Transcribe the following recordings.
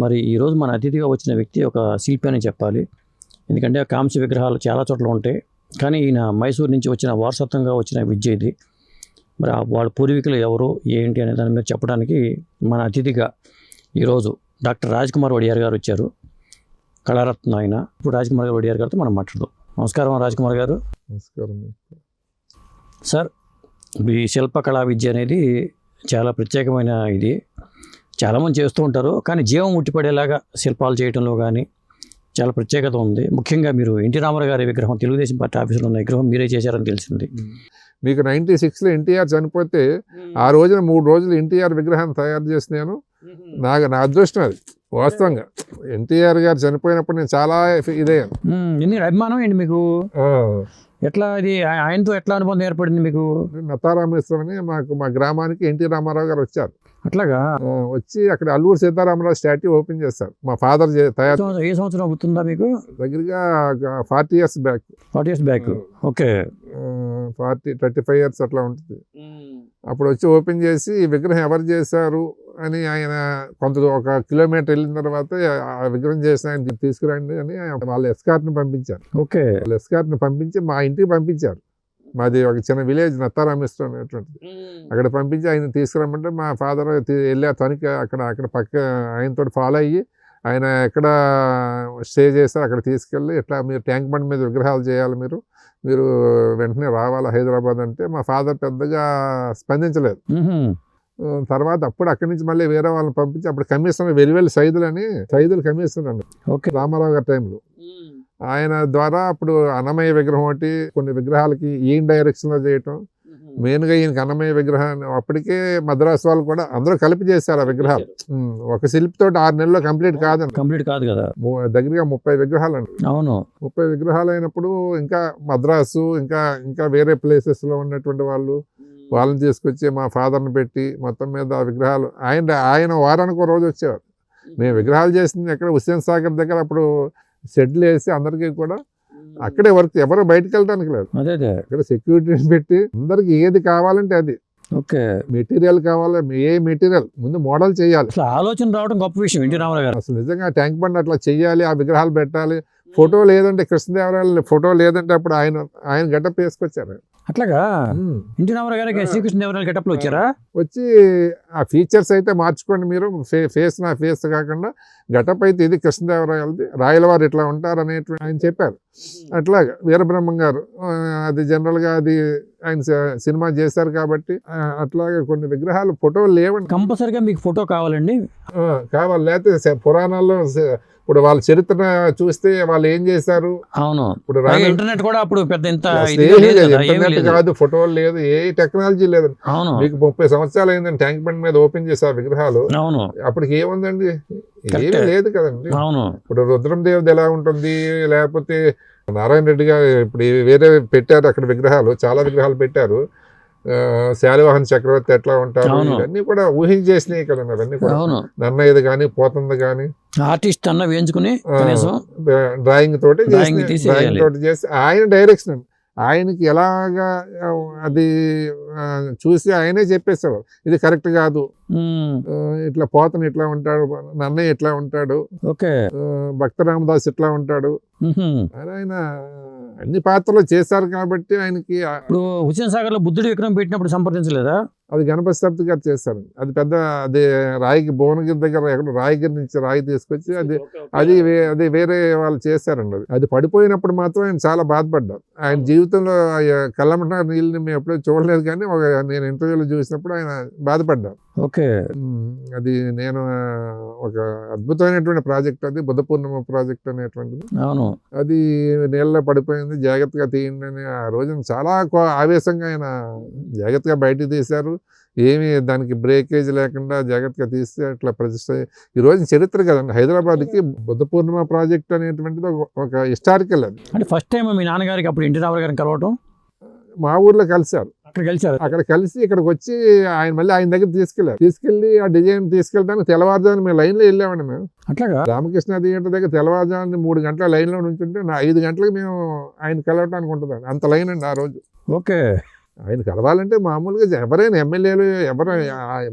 మరి ఈరోజు మన అతిథిగా వచ్చిన వ్యక్తి ఒక శిల్పి అని చెప్పాలి. ఎందుకంటే ఆ కాంస్య విగ్రహాలు చాలా చోట్ల ఉంటాయి. కానీ ఈయన మైసూరు నుంచి వచ్చిన వారసత్వంగా వచ్చిన విద్య ఇది. మరి వాళ్ళ పూర్వీకులు ఎవరు ఏంటి అనే దాని మీద చెప్పడానికి మన అతిథిగా ఈరోజు డాక్టర్ రాజ్ కుమార్ వడియార్ గారు వచ్చారు. కళారత్న ఆయన. ఇప్పుడు రాజ్ కుమార్ గారు వడియార్ గారితో మనం మాట్లాడదాం. నమస్కారం రాజ్ కుమార్ గారు. నమస్కారం. సార్ ఈ శిల్పకళా విద్య అనేది చాలా ప్రత్యేకమైన ఇది. చాలామంది చేస్తూ ఉంటారు. కానీ జీవం ఉట్టిపడేలాగా శిల్పాలు చేయడంలో కానీ చాలా ప్రత్యేకత ఉంది. ముఖ్యంగా మీరు ఎన్టీ రామారావు గారి విగ్రహం తెలుగుదేశం పార్టీ ఆఫీసులో ఉన్న విగ్రహం మీరే చేశారని తెలిసింది. మీకు నైన్టీ సిక్స్లో ఎన్టీఆర్ చనిపోతే ఆ రోజున మూడు రోజులు ఎన్టీఆర్ విగ్రహాన్ని తయారు చేసినాను. నాకు నా అదృష్టం అది వాస్తవంగా. ఎన్టీఆర్ గారు చనిపోయినప్పుడు నేను చాలా ఇదయ్యాను. అభిమానం ఏంటి మీకు? ఎట్లా ఇది ఆ- ఆయనతో ఎట్లా అనుబంధం ఏర్పడింది మీకు? నతారామేశ్వరం అని మాకు మా గ్రామానికి ఎన్టీ రామారావు గారు వచ్చారు. అట్లాగా వచ్చి అక్కడ అల్లూరు సీతారామరావు స్టాట్యూ ఓపెన్ చేస్తారు. మా ఫాదర్ తయారు ఏ సంవత్సరం- గుర్తుందా మీకు? దగ్గరగా forty years back. Forty years back. Okay. Forty thirty five years అట్లా ఉంటుంది. అప్పుడు వచ్చి ఓపెన్ చేసి ఈ విగ్రహం ఎవరు చేశారు అని ఆయన కొంత ఒక కిలోమీటర్ వెళ్ళిన తర్వాత ఆ విగ్రహం చేసిన ఆయన తీసుకురండి అని వాళ్ళ ఎస్కార్ట్ని పంపించారు. ఓకే. వాళ్ళ ఎస్కార్ట్ని పంపించి మా ఇంటికి పంపించారు. మాది ఒక చిన్న విలేజ్ నత్తారామేశ్వరం అనేటువంటిది. అక్కడ పంపించి ఆయన తీసుకురమ్మంటే మా ఫాదర్ వెళ్ళారు తనకి అక్కడ అక్కడ పక్క ఆయనతో ఫాలో అయ్యి ఆయన ఎక్కడ స్టే చేస్తారు అక్కడ తీసుకెళ్ళి ఇట్లా మీరు ట్యాంక్ బండ్ మీద విగ్రహాలు చేయాలి మీరు మీరు వెంటనే రావాలి హైదరాబాద్ అంటే మా ఫాదర్ పెద్దగా స్పందించలేదు. తర్వాత అప్పుడు అక్కడి నుంచి మళ్ళీ వేరే వాళ్ళని పంపించి అప్పుడు కమిషనర్ వెలివెల్లి సైదులు అని సైదులు కమిషనర్ అండి ఓకే. రామారావు గారి టైంలో. ఆయన ద్వారా అప్పుడు అన్నమయ్య విగ్రహం ఒకటి కొన్ని విగ్రహాలకి ఈయన డైరెక్షన్లో చేయటం. మెయిన్గా ఈయనకి అన్నమయ్య విగ్రహాన్ని అప్పటికే మద్రాసు వాళ్ళు కూడా అందరూ కలిపి చేశారు ఆ విగ్రహాలు. ఒక శిల్పితో ఆరు నెలల్లో కంప్లీట్ కాదండి. కంప్లీట్ కాదు కదా. దగ్గరగా ముప్పై విగ్రహాలు అండి అవును. ముప్పై విగ్రహాలు అయినప్పుడు ఇంకా మద్రాసు ఇంకా ఇంకా వేరే ప్లేసెస్లో ఉన్నటువంటి వాళ్ళు వాళ్ళని తీసుకొచ్చి మా ఫాదర్ని పెట్టి మొత్తం మీద ఆ విగ్రహాలు ఆయన ఆయన వారానికి ఒక రోజు వచ్చేవారు. మేము. విగ్రహాలు చేసింది ఎక్కడ హుస్సేన్ సాగర్ దగ్గర అప్పుడు షెడ్లు వేసి అందరికీ కూడా అక్కడే వర్క్ ఎవరు బయటకు వెళ్ళడానికి లేదు. అదే అదే. అక్కడ సెక్యూరిటీని పెట్టి అందరికి ఏది కావాలంటే అది. ఓకే. మెటీరియల్ కావాలి ఏ మెటీరియల్ ముందు మోడల్ చేయాలి. అసలు ఆలోచన రావడం గొప్ప విషయం ఎన్టీ రామారావు గారు. అసలు నిజంగా ట్యాంక్ బండ్ అట్లా చెయ్యాలి ఆ విగ్రహాలు పెట్టాలి. ఫోటో లేదంటే కృష్ణదేవరాయలు ఫోటో లేదంటే అప్పుడు ఆయన ఆయన గడ్డప్ వేసుకొచ్చారు. అట్లాగా? ఎన్టీ రామారావు గారికి శ్రీకృష్ణదేవరాయల గెటప్లో వచ్చారా? వచ్చి ఆ ఫీచర్స్ అయితే మార్చుకోండి మీరు. ఫే ఫేస్ నా ఫేస్ కాకుండా గటప్ అయితే ఇది కృష్ణదేవరాయలది రాయలవారు ఇట్లా ఉంటారు అనేటువంటి ఆయన చెప్పారు. అట్లాగా వీరబ్రహ్మం గారు అది జనరల్గా అది ఆయన సినిమా చేశారు కాబట్టి అట్లాగే కొన్ని విగ్రహాలు ఫోటోలు లేవండి. కంపల్సరిగా మీకు ఫోటో కావాలండి. కావాలి. లేకపోతే పురాణాల్లో ఇప్పుడు వాళ్ళ చరిత్ర చూస్తే వాళ్ళు ఏం చేశారు? అవును. ఇప్పుడు ఇంటర్నెట్ కూడా అప్పుడు పెద్ద ఇంత ఇంటర్నెట్. కాదు ఫోటోలు లేదు ఏ టెక్నాలజీ లేదు. అవును. మీకు ముప్పై సంవత్సరాలు అయిందండి ట్యాంక్ బండ్ మీద ఓపెన్ చేశారు విగ్రహాలు. అవును. అప్పటికి ఏముందండి? ఏమీ. లేదు కదండి. అవును. ఇప్పుడు రుద్రం దేవుది ఎలా ఉంటుంది? లేకపోతే నారాయణ రెడ్డి గారు ఇప్పుడు వేరే పెట్టారు అక్కడ విగ్రహాలు చాలా విగ్రహాలు పెట్టారు. శాలివాహన్ చక్రవర్తి ఎట్లా ఉంటారు. ఇవన్నీ కూడా ఊహించేసినాయి కదండి అవన్నీ కూడా. నన్నయ్యది కానీ పోతుంది కానీ ఆర్టిస్ట్ అన్న వేయించుకుని డ్రాయింగ్ తోటి డ్రాయింగ్. తోటి చేసి ఆయన డైరెక్షన్. ఆయనకి ఎలాగా అది చూసి ఆయనే చెప్పేసేవారు. ఇది కరెక్ట్ కాదు. ఇట్లా పోతను ఇట్లా ఉంటాడు నన్నయ్య ఇట్లా ఉంటాడు. భక్త రామదాస్ ఇట్లా ఉంటాడు. ఆయన అన్ని పాత్రలు చేశారు కాబట్టి ఆయనకి ఇప్పుడు హుస్సేన్ సాగర్లో బుద్ధుడి విగ్రహం పెట్టినప్పుడు సంప్రదించలేదా? అది గణపతి సప్తి గారు చేశారు. అది పెద్ద అది రాయికి భువనగిరి దగ్గర ఎక్కడ రాయిగిరి నుంచి రాయి తీసుకొచ్చి అది అది వే- అది వేరే వాళ్ళు చేశారండి అది. అది పడిపోయినప్పుడు మాత్రం ఆయన చాలా బాధపడ్డారు. ఆయన జీవితంలో కళ్ళమట నీళ్ళని మేము ఎప్పుడూ చూడలేదు కానీ ఒక నేను ఇంటర్వ్యూలో చూసినప్పుడు ఆయన బాధపడ్డారు. ఓకే. అది నేను ఒక అద్భుతమైనటువంటి ప్రాజెక్ట్ అది బుద్ధ పూర్ణిమ ప్రాజెక్ట్ అనేటువంటిది. అవును. అది నీళ్ళలో పడిపోయింది జాగ్రత్తగా తీయండి అని ఆ రోజున చాలా ఆవేశంగా ఆయన జాగ్రత్తగా బయటికి తీశారు. ఏమి దానికి బ్రేకేజ్ లేకుండా జాగ్రత్తగా తీస్తే అట్లా ప్రతిష్ట ఈ రోజు చరిత్ర కదండి. హైదరాబాద్కి బుద్ధ పూర్ణిమ ప్రాజెక్ట్ అనేటువంటిది ఒక- ఒక హిస్టారికల్ అది. అంటే ఫస్ట్ టైం మీ నాన్నగారికి అప్పుడు ఎన్టీ రామారావు గారిని కలవటం? మా ఊర్లో కలిశారు. అక్కడ కలిసారు అక్కడ కలిసి ఇక్కడికి వచ్చి ఆయన మళ్ళీ ఆయన దగ్గర తీసుకెళ్ళారు. తీసుకెళ్ళి ఆ డిజైన్ తీసుకెళ్ళడానికి తెల్లవారుజామున మేము లైన్లో వెళ్ళామండి మేము. అట్లాగా? రామకృష్ణ థియేటర్ దగ్గర తెల్లవారుజామున మూడు గంటల లైన్లో నుంచుంటే నా ఐదు గంటలకు మేము ఆయన కలవటానికి ఉంటుందండి. అంత లైన్ అండి ఆ రోజు. ఓకే. ఆయన కలవాలంటే మామూలుగా ఎవరైనా ఎమ్మెల్యేలు ఎవరు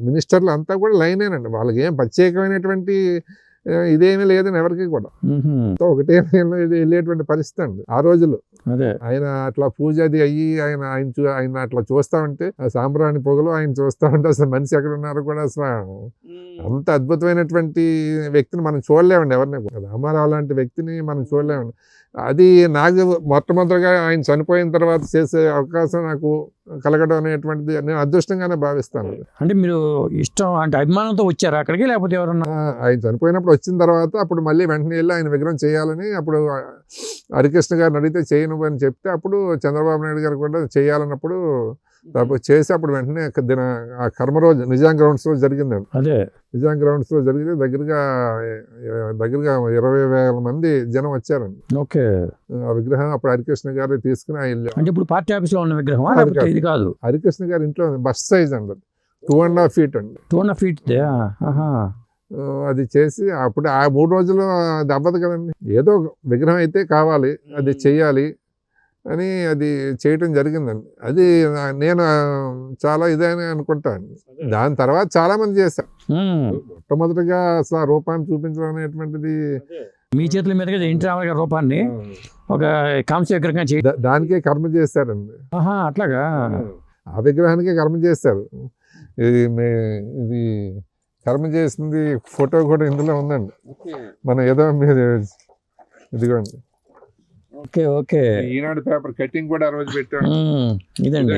మినిస్టర్లు అంతా కూడా లైనేనండి. వాళ్ళకి ఏం ప్రత్యేకమైనటువంటి ఇదేమీ లేదని ఎవరికి కూడా. ఒకటే వెళ్ళేటువంటి పరిస్థితి అండి ఆ రోజుల్లో అదే. ఆయన అట్లా పూజ అది అయ్యి ఆయన ఆయన చూ ఆయన అట్లా చూస్తా ఉంటే ఆ సాంబ్రాణి పొగలు ఆయన చూస్తా ఉంటే అసలు మనిషి ఎక్కడ ఉన్నారో కూడా అసలు అంత అద్భుతమైనటువంటి వ్యక్తిని మనం చూడలేమండి ఎవరిని. రామారావు లాంటి వ్యక్తిని మనం చూడలేమండి. అది నాకు మొట్టమొదటిగా ఆయన చనిపోయిన తర్వాత చేసే అవకాశం నాకు కలగడం అనేటువంటిది నేను అదృష్టంగానే భావిస్తాను. అంటే మీరు ఇష్టం అంటే అభిమానంతో వచ్చారా అక్కడికి లేకపోతే ఎవరన్నా? ఆయన చనిపోయినప్పుడు వచ్చిన తర్వాత అప్పుడు మళ్ళీ వెంటనే వెళ్ళి ఆయన విగ్రహం చేయాలని అప్పుడు హరికృష్ణ గారిని అడిగితే చేయను అని చెప్తే అప్పుడు చంద్రబాబు నాయుడు గారు కూడా చేయాలన్నప్పుడు అప్పుడు చేసి అప్పుడు వెంటనే దిన ఆ కర్మ రోజు నిజాం గ్రౌండ్స్లో జరిగిందండి. అదే. నిజాం గ్రౌండ్స్లో జరిగితే దగ్గరగా దగ్గరగా ఇరవై వేల మంది జనం వచ్చారండి. ఓకే. ఆ విగ్రహం అప్పుడు హరికృష్ణ గారు తీసుకుని. అంటే ఇప్పుడు పార్టీ ఆఫీస్లో ఉన్న విగ్రహం లేకపోతే. ఇది కాదు. హరికృష్ణ గారి ఇంట్లో బస్ సైజ్ అండి టూ అండ్. హాఫ్ ఫీట్ అండి టూ అండ్ ఫీట్ ఆహా. ఆ, అది చేసి అప్పుడు ఆ మూడు రోజులు అవ్వదు కదండి. ఏదో విగ్రహం అయితే కావాలి. అది చెయ్యాలి అని అది చేయటం జరిగిందండి. అది నేను చాలా ఇదని అనుకుంటాను దాని తర్వాత చాలా మంది చేశారు. మొట్టమొదటిగా అసలు ఆ రూపాన్ని చూపించడం అనేటువంటిది మీ చేతుల మీదుగా రామారావు గారి రూపాన్ని. ఒక కాంస్య విగ్రహంగా చేయ దానికే కర్మ ఆహా అట్లాగా? ఆ విగ్రహానికే కర్మ చేస్తారు. ఇది మే ఇది కర్మ చేసింది ఫోటో కూడా ఇందులో ఉందండి. మనం ఏదో మీరు ఇదిగోండి. Okay okay. Eenadu paper cutting కూడా ఆ రోజు పెట్టాం మ్మ్. ఇదండి.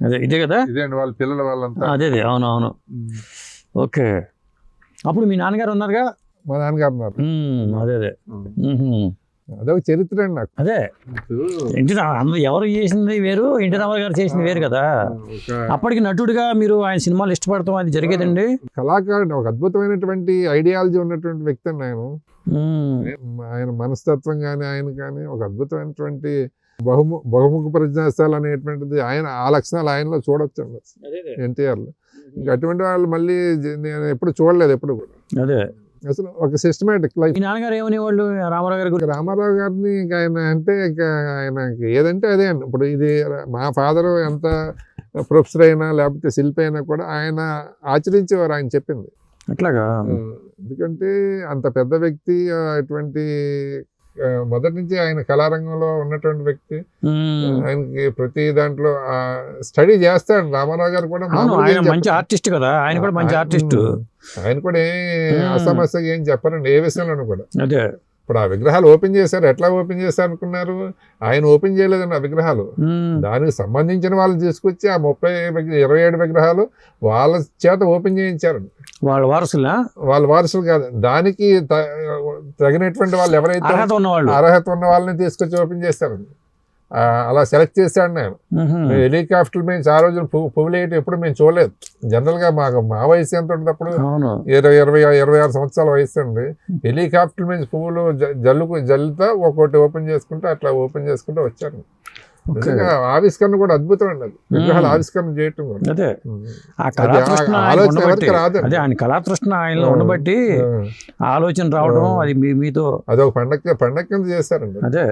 అదే ఇదే కదా? ఇదేండి వాళ్ళ పిల్లల వాళ్ళంతా. అదే అదే. అవును అవును ఓకే. అప్పుడు మీ నాన్నగారు ఉన్నారుగా? మా నాన్నగారు ఉన్నారు. అదే అదే. అదొక చరిత్ర అండి నాకు. అదే. అందరూ ఎవరు చేసింది వేరు? ఎన్టీ రామారావు గారు చేసింది వేరు కదా. అప్పటికి నటుడిగా మీరు ఆయన సినిమాలు ఇష్టపడతాం అది జరిగేదండి? కళాకారుడు ఒక అద్భుతమైనటువంటి ఐడియాలజీ ఉన్నటువంటి వ్యక్తి అండి ఆయన. ఆయన మనస్తత్వం కానీ ఆయన కానీ ఒక అద్భుతమైనటువంటి బహుము బహుముఖ ప్రజ్ఞాశాలు అనేటువంటిది ఆయన ఆ లక్షణాలు ఆయనలో చూడొచ్చు అండి ఎన్టీఆర్లో. ఇంకా అటువంటి వాళ్ళు మళ్ళీ నేను ఎప్పుడు చూడలేదు ఎప్పుడు కూడా. అదే. అసలు ఒక సిస్టమేటిక్ లైఫ్ మీ నాన్నగారు ఏమనేవాళ్ళు? రామారావు గారి గురించి? రామారావు గారిని ఆయన అంటే ఇంకా ఆయన ఏదంటే అదే అండి. ఇప్పుడు ఇది మా ఫాదర్ ఎంత ప్రొఫెసర్ అయినా లేకపోతే శిల్పి అయినా కూడా ఆయన ఆచరించేవారు ఆయన చెప్పింది. అట్లాగా? ఎందుకంటే అంత పెద్ద వ్యక్తి అటువంటి మొదటి నుంచి ఆయన కళారంగంలో ఉన్నటువంటి వ్యక్తి. ఆయనకి ప్రతి దాంట్లో స్టడీ చేస్తాడు రామారావు గారు కూడా మంచి. ఆర్టిస్ట్ కదా ఆయన కూడా మంచి ఆర్టిస్ట్ ఆయన కూడా ఏ మ్మ్. అసమస్యగా ఏం చెప్పరండి ఏ విషయంలోనూ కూడా అదే ఇప్పుడు ఆ విగ్రహాలు ఓపెన్ చేశారు. ఎట్లా ఓపెన్ చేశారు అనుకున్నారు ఆయన ఓపెన్ చేయలేదండి ఆ విగ్రహాలు. దానికి సంబంధించిన వాళ్ళు తీసుకొచ్చి ఆ ముప్పై ఇరవై ఏడు విగ్రహాలు వాళ్ళ చేత ఓపెన్ చేయించారు. వాళ్ళ వారసులా? వాళ్ళ వారసులు కాదు. దానికి తగినటువంటి వాళ్ళు ఎవరైతే అర్హత ఉన్న వాళ్ళని తీసుకొచ్చి ఓపెన్ చేస్తారు ఆ, అలా సెలెక్ట్ చేశాడు నేను. మ్మ్. మేము హెలికాప్టర్ మేము చాలా రోజులు పువ్వు పువ్వులు వేయటం ఎప్పుడు మేము చూడలేదు. జనరల్గా మాకు మా వయసు ఎంత అవును. ఇరవై ఇరవై ఇరవై ఆరు సంవత్సరాల వయసు అండి. హెలికాప్టర్ మీద పువ్వులు జల్లుకు జల్లుతా ఒక్కొక్కటి ఓపెన్ చేసుకుంటూ అట్లా ఓపెన్ చేసుకుంటూ నిజంగా ఆవిష్కరణ కూడా అద్భుతం అండి అది. విగ్రహాలు మ్మ్. ఆవిష్కరణ చేయటం అదే. ఆ ఆ ఆయన కళాతృష్ణ ఆయనలో ఆ. ఉండబట్టి ఆ, ఆ ఆలోచన రావడం ఆ. అది మీతో అదొక పండగ పండగ కింద చేశారండి. అదే.